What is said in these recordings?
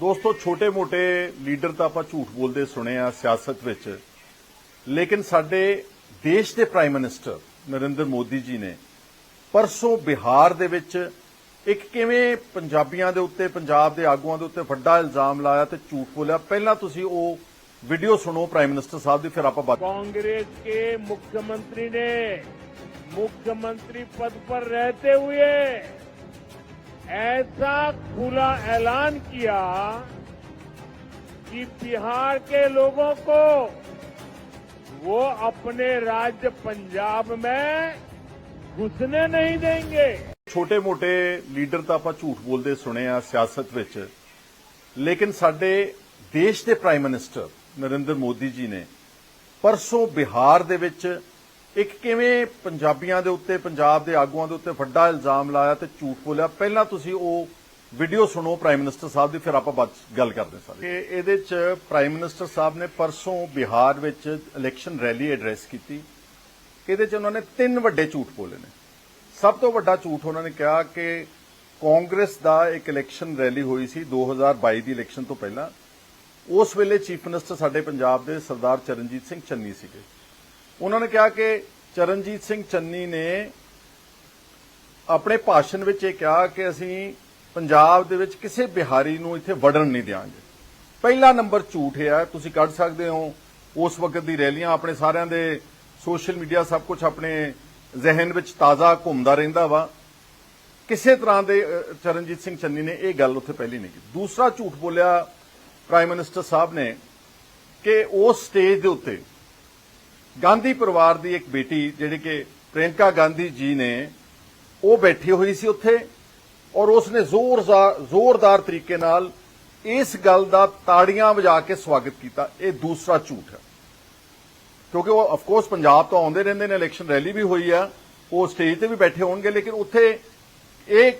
ਦੋਸਤੋ ਛੋਟੇ-ਮੋਟੇ ਲੀਡਰ ਤਾਂ ਆਪਾਂ ਝੂਠ ਬੋਲਦੇ ਸੁਣੇ ਆ ਸਿਆਸਤ ਵਿੱਚ ਲੇਕਿਨ ਸਾਡੇ ਦੇਸ਼ ਦੇ ਪ੍ਰਾਈਮ ਮਿਨਿਸਟਰ ਨਰਿੰਦਰ ਮੋਦੀ ਜੀ ਨੇ ਪਰਸੋਂ ਬਿਹਾਰ ਦੇ ਵਿੱਚ ਇੱਕ ਕਿਵੇਂ ਪੰਜਾਬੀਆਂ ਦੇ ਉੱਤੇ ਪੰਜਾਬ ਦੇ ਆਗੂਆਂ ਦੇ ਉੱਤੇ ਵੱਡਾ ਇਲਜ਼ਾਮ ਲਾਇਆ ਤੇ ਝੂਠ ਬੋਲਿਆ ਪਹਿਲਾਂ ਤੁਸੀਂ ਉਹ ਵੀਡੀਓ ਸੁਣੋ ਪ੍ਰਾਈਮ ਮਿਨਿਸਟਰ ਸਾਹਿਬ ਦੀ ਫਿਰ ਆਪਾਂ ਬਾਤ कांग्रेस के मुख्यमंत्री ने मुख्यमंत्री पद पर रहते हुए ऐसा खुला ऐलान किया कि बिहार के लोगों को वो अपने राज्य पंजाब में घुसने नहीं देंगे ਛੋਟੇ-ਮੋਟੇ ਲੀਡਰ ਤਾਂ ਆਪਾਂ ਝੂਠ ਬੋਲਦੇ ਸੁਣੇ ਆ ਸਿਆਸਤ ਵਿੱਚ ਲੇਕਿਨ ਸਾਡੇ ਦੇਸ਼ ਦੇ ਪ੍ਰਾਈਮ ਮਿਨਿਸਟਰ ਨਰਿੰਦਰ ਮੋਦੀ ਜੀ ਨੇ ਪਰਸੋਂ ਬਿਹਾਰ ਦੇ ਵਿੱਚ ਇੱਕ ਕਿਵੇਂ ਪੰਜਾਬੀਆਂ ਦੇ ਉੱਤੇ, ਪੰਜਾਬ ਦੇ ਆਗੂਆਂ ਦੇ ਉੱਤੇ ਵੱਡਾ ਇਲਜ਼ਾਮ ਲਾਇਆ ਤੇ ਝੂਠ ਬੋਲਿਆ? ਪਹਿਲਾਂ ਤੁਸੀਂ ਉਹ ਵੀਡੀਓ ਸੁਣੋ ਪ੍ਰਾਈਮ ਮਿਨਿਸਟਰ ਸਾਹਿਬ ਦੀ, ਫਿਰ ਆਪਾਂ ਬਾਅਦ ਗੱਲ ਕਰਦੇ ਸਾਰੇ। ਕਿ ਇਹਦੇ 'ਚ ਪ੍ਰਾਈਮ ਮਿਨਿਸਟਰ ਸਾਹਿਬ ਨੇ ਪਰਸੋਂ ਬਿਹਾਰ ਵਿੱਚ ਇਲੈਕਸ਼ਨ ਰੈਲੀ ਐਡਰੈਸ ਕੀਤੀ। ਇਹਦੇ 'ਚ ਉਹਨਾਂ ਨੇ ਤਿੰਨ ਵੱਡੇ ਝੂਠ ਬੋਲੇ ਨੇ। ਸਭ ਤੋਂ ਵੱਡਾ ਝੂਠ ਉਹਨਾਂ ਨੇ ਕਿਹਾ ਕਿ ਕਾਂਗਰਸ ਦਾ ਇੱਕ ਇਲੈਕਸ਼ਨ ਰੈਲੀ ਹੋਈ ਸੀ 2022 ਦੀ ਇਲੈਕਸ਼ਨ ਤੋਂ ਪਹਿਲਾਂ। ਉਸ ਵੇਲੇ ਚੀਫ ਮਿਨਿਸਟਰ ਸਾਡੇ ਪੰਜਾਬ ਦੇ ਸਰਦਾਰ ਚਰਨਜੀਤ ਸਿੰਘ ਚੰਨੀ ਸੀਗੇ। ਉਹਨਾਂ ਨੇ ਕਿਹਾ ਕਿ ਚਰਨਜੀਤ ਸਿੰਘ ਚੰਨੀ ਨੇ ਆਪਣੇ ਭਾਸ਼ਣ ਵਿੱਚ ਇਹ ਕਿਹਾ ਕਿ ਅਸੀਂ ਪੰਜਾਬ ਦੇ ਵਿੱਚ ਕਿਸੇ ਬਿਹਾਰੀ ਨੂੰ ਇੱਥੇ ਵੜਨ ਨਹੀਂ ਦਿਆਂਗੇ। ਪਹਿਲਾ ਨੰਬਰ ਝੂਠ ਹੈ, ਤੁਸੀਂ ਕੱਢ ਸਕਦੇ ਹੋ। ਉਸ ਵਕਤ ਦੀ ਰੈਲੀਆਂ ਆਪਣੇ ਸਾਰਿਆਂ ਦੇ ਸੋਸ਼ਲ ਮੀਡੀਆ ਸਭ ਕੁਝ ਆਪਣੇ ਜ਼ਿਹਨ ਵਿੱਚ ਤਾਜ਼ਾ ਘੁੰਮਦਾ ਰਹਿੰਦਾ ਵਾ। ਕਿਸੇ ਤਰ੍ਹਾਂ ਦੇ ਚਰਨਜੀਤ ਸਿੰਘ ਚੰਨੀ ਨੇ ਇਹ ਗੱਲ ਉੱਥੇ ਪਹਿਲੀ ਨਹੀਂ ਕੀਤੀ। ਦੂਸਰਾ ਝੂਠ ਬੋਲਿਆ ਪ੍ਰਾਈਮ ਮਿਨਿਸਟਰ ਸਾਹਿਬ ਨੇ ਕਿ ਉਸ ਸਟੇਜ ਦੇ ਉੱਤੇ ਗਾਂਧੀ ਪਰਿਵਾਰ ਦੀ ਇੱਕ ਬੇਟੀ, ਜਿਹੜੀ ਕਿ ਪ੍ਰਿਯੰਕਾ ਗਾਂਧੀ ਜੀ ਨੇ, ਉਹ ਬੈਠੀ ਹੋਈ ਸੀ ਉੱਥੇ ਔਰ ਉਸ ਨੇ ਜ਼ੋਰਦਾਰ ਤਰੀਕੇ ਨਾਲ ਇਸ ਗੱਲ ਦਾ ਤਾੜੀਆਂ ਵਜਾ ਕੇ ਸਵਾਗਤ ਕੀਤਾ। ਇਹ ਦੂਸਰਾ ਝੂਠ ਹੈ। ਕਿਉਂਕਿ ਉਹ ਆਫ ਕੋਰਸ ਪੰਜਾਬ ਤੋਂ ਆਉਂਦੇ ਰਹਿੰਦੇ ਨੇ ਇਲੈਕਸ਼ਨ ਰੈਲੀ ਵੀ ਹੋਈ ਆ, ਉਹ ਸਟੇਜ ਤੇ ਵੀ ਬੈਠੇ ਹੋਣਗੇ, ਲੇਕਿਨ ਉੱਥੇ ਇਹ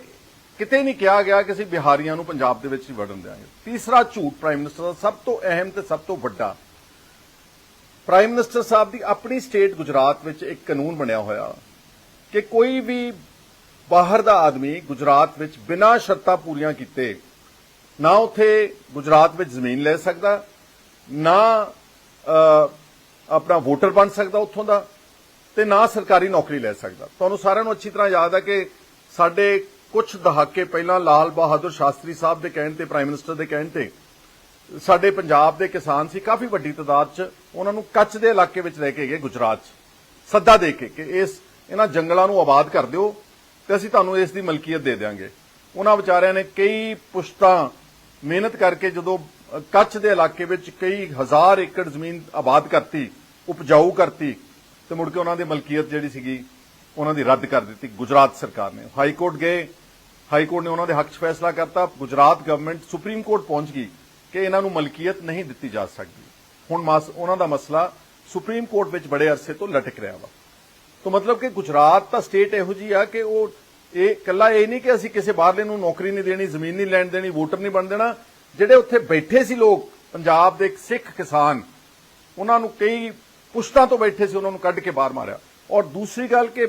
ਕਿਤੇ ਨਹੀਂ ਕਿਹਾ ਗਿਆ ਕਿ ਅਸੀਂ ਬਿਹਾਰੀਆਂ ਨੂੰ ਪੰਜਾਬ ਦੇ ਵਿੱਚ ਹੀ ਵੜਨ ਦਿਆਂਗੇ। ਤੀਸਰਾ ਝੂਠ ਪ੍ਰਾਈਮ ਮਿਨਿਸਟਰ ਦਾ ਸਭ ਤੋਂ ਅਹਿਮ ਤੇ ਸਭ ਤੋਂ ਵੱਡਾ ਪ੍ਰਾਈਮ ਮਿਨਿਸਟਰ ਸਾਹਿਬ ਦੀ ਆਪਣੀ ਸਟੇਟ ਗੁਜਰਾਤ ਵਿੱਚ ਇੱਕ ਕਾਨੂੰਨ ਬਣਿਆ ਹੋਇਆ ਕਿ ਕੋਈ ਵੀ ਬਾਹਰ ਦਾ ਆਦਮੀ ਗੁਜਰਾਤ ਵਿੱਚ ਬਿਨਾਂ ਸ਼ਰਤਾਂ ਪੂਰੀਆਂ ਕੀਤੇ ਨਾ ਉਥੇ ਗੁਜਰਾਤ ਵਿੱਚ ਜ਼ਮੀਨ ਲੈ ਸਕਦਾ, ਨਾ ਆਪਣਾ ਵੋਟਰ ਬਣ ਸਕਦਾ ਉੱਥੋਂ ਦਾ ਤੇ ਨਾ ਸਰਕਾਰੀ ਨੌਕਰੀ ਲੈ ਸਕਦਾ। ਤੁਹਾਨੂੰ ਸਾਰਿਆਂ ਨੂੰ ਅੱਛੀ ਤਰ੍ਹਾਂ ਯਾਦ ਹੈ ਕਿ ਸਾਡੇ ਕੁਝ ਦਹਾਕੇ ਪਹਿਲਾਂ ਲਾਲ ਬਹਾਦਰ ਸ਼ਾਸਤਰੀ ਸਾਹਿਬ ਦੇ ਕਹਿਣ ਤੇ ਪ੍ਰਾਈਮ ਮਿਨਿਸਟਰ ਦੇ ਕਹਿਣ ਤੇ ਸਾਡੇ ਪੰਜਾਬ ਦੇ ਕਿਸਾਨ ਸੀ, ਕਾਫੀ ਵੱਡੀ ਤਾਦਾਦ 'ਚ ਉਹਨਾਂ ਨੂੰ ਕੱਚ ਦੇ ਇਲਾਕੇ ਵਿੱਚ ਲੈ ਕੇ ਗਏ ਗੁਜਰਾਤ 'ਚ। ਸੱਦਾ ਦੇ ਕੇ ਕਿ ਇਸ, ਇਹਨਾਂ ਜੰਗਲਾਂ ਨੂੰ ਆਬਾਦ ਕਰ ਦਿਓ ਤੇ ਅਸੀਂ ਤੁਹਾਨੂੰ ਇਸ ਦੀ ਮਲਕੀਅਤ ਦੇ ਦੇਵਾਂਗੇ ਉਹਨਾਂ ਵਿਚਾਰਿਆਂ ਨੇ ਕਈ ਪੁਸ਼ਤਾਂ, ਮਿਹਨਤ ਕਰਕੇ ਜਦੋਂ ਕੱਚ ਦੇ ਇਲਾਕੇ ਵਿੱਚ ਕਈ ਹਜ਼ਾਰ ਏਕੜ ਜ਼ਮੀਨ ਆਬਾਦ ਕਰਤੀ, ਉਪਜਾਊ ਕਰਤੀ, ਤੇ ਮੁੜ ਕੇ ਉਹਨਾਂ ਦੀ ਮਲਕੀਅਤ ਜਿਹੜੀ ਸੀਗੀ, ਉਹਨਾਂ ਦੀ ਰੱਦ ਕਰ ਦਿੱਤੀ ਗੁਜਰਾਤ ਸਰਕਾਰ ਨੇ। ਹਾਈ ਕੋਰਟ ਗਏ, ਹਾਈ ਕੋਰਟ ਨੇ ਉਹਨਾਂ ਦੇ ਹੱਕ 'ਚ ਫੈਸਲਾ ਕਰਤਾ, ਗੁਜਰਾਤ ਗਵਰਨਮੈਂਟ ਸੁਪਰੀਮ ਕੋਰਟ ਪਹੁੰਚ ਗਈ। ਕਿ ਇਹਨਾਂ ਨੂੰ ਮਲਕੀਅਤ ਨਹੀਂ ਦਿੱਤੀ ਜਾ ਸਕਦੀ। ਹੁਣ ਮਸ, ਉਹਨਾਂ ਦਾ ਮਸਲਾ ਸੁਪਰੀਮ ਕੋਰਟ ਵਿੱਚ ਬੜੇ ਅਰਸੇ ਤੋਂ ਲਟਕ ਰਿਹਾ ਵਾ। ਤਾਂ ਮਤਲਬ ਕਿ ਗੁਜਰਾਤ ਤਾਂ ਸਟੇਟ ਇਹੋ ਜੀ ਆ ਕਿ ਉਹ ਇਹ ਕੱਲਾ ਇਹ ਨਹੀਂ ਕਿ ਅਸੀਂ ਕਿਸੇ ਬਾਹਰਲੇ ਨੂੰ ਨੌਕਰੀ ਨਹੀਂ ਦੇਣੀ, ਜ਼ਮੀਨ ਨਹੀਂ ਲੈਣ ਦੇਣੀ, ਵੋਟਰ ਨਹੀਂ ਬਣ ਦੇਣਾ। ਜਿਹੜੇ ਉੱਥੇ ਬੈਠੇ ਸੀ ਲੋਕ, ਪੰਜਾਬ ਦੇ ਇੱਕ ਸਿੱਖ ਕਿਸਾਨ, ਉਹਨਾਂ ਨੂੰ ਕਈ ਪੁਸ਼ਤਾਂ ਤੋਂ ਬੈਠੇ ਸੀ, ਉਹਨਾਂ ਨੂੰ ਕੱਢ ਕੇ ਬਾਹਰ ਮਾਰਿਆ। ਔਰ ਦੂਸਰੀ ਗੱਲ ਕਿ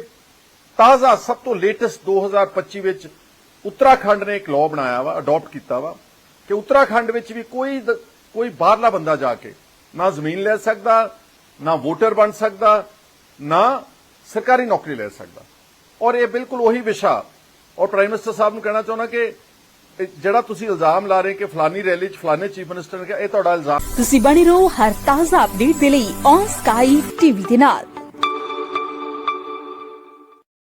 ਤਾਜ਼ਾ ਸਭ ਤੋਂ ਲੇਟੈਸਟ 2025 ਵਿੱਚ ਉੱਤਰਾਖੰਡ ਨੇ ਇੱਕ ਲਾਅ ਬਣਾਇਆ ਵਾ ਅਡਾਪਟ ਕੀਤਾ ਵਾ। ਕਿ ਉੱਤਰਾਖੰਡ ਵਿੱਚ ਵੀ ਕੋਈ ਕੋਈ ਬਾਹਰਲਾ ਬੰਦਾ ਜਾ ਕੇ ਨਾ ਜ਼ਮੀਨ ਲੈ ਸਕਦਾ, ਨਾ ਵੋਟਰ ਬਣ ਸਕਦਾ, ਨਾ ਸਰਕਾਰੀ ਨੌਕਰੀ ਲੈ ਸਕਦਾ। ਔਰ ਇਹ ਬਿਲਕੁਲ ਉਹੀ ਵਿਸ਼ਾ, ਔਰ ਪ੍ਰਾਈਮ ਮਿਨਿਸਟਰ ਸਾਹਿਬ ਨੂੰ ਕਹਿਣਾ ਚਾਹੁੰਦਾ ਕਿ ਜਿਹੜਾ ਤੁਸੀਂ ਇਲਜ਼ਾਮ ਲਾ ਰਹੇ ਕਿ ਫਲਾਨੀ ਰੈਲੀ 'ਚ ਫਲਾਨੇ ਚੀਫ ਮਿਨਿਸਟਰ ਨੇ ਕਿਹਾ, ਇਹ ਤੁਹਾਡਾ ਇਲਜ਼ਾਮ ਤੁਸੀਂ ਬਣੇ ਰਹੋ ਹਰ ਤਾਜ਼ਾ ਅਪਡੇਟ ਦੇ ਲਈ ਔਨ ਸਕਾਈ ਟੀਵੀ ਦੇ ਨਾਲ।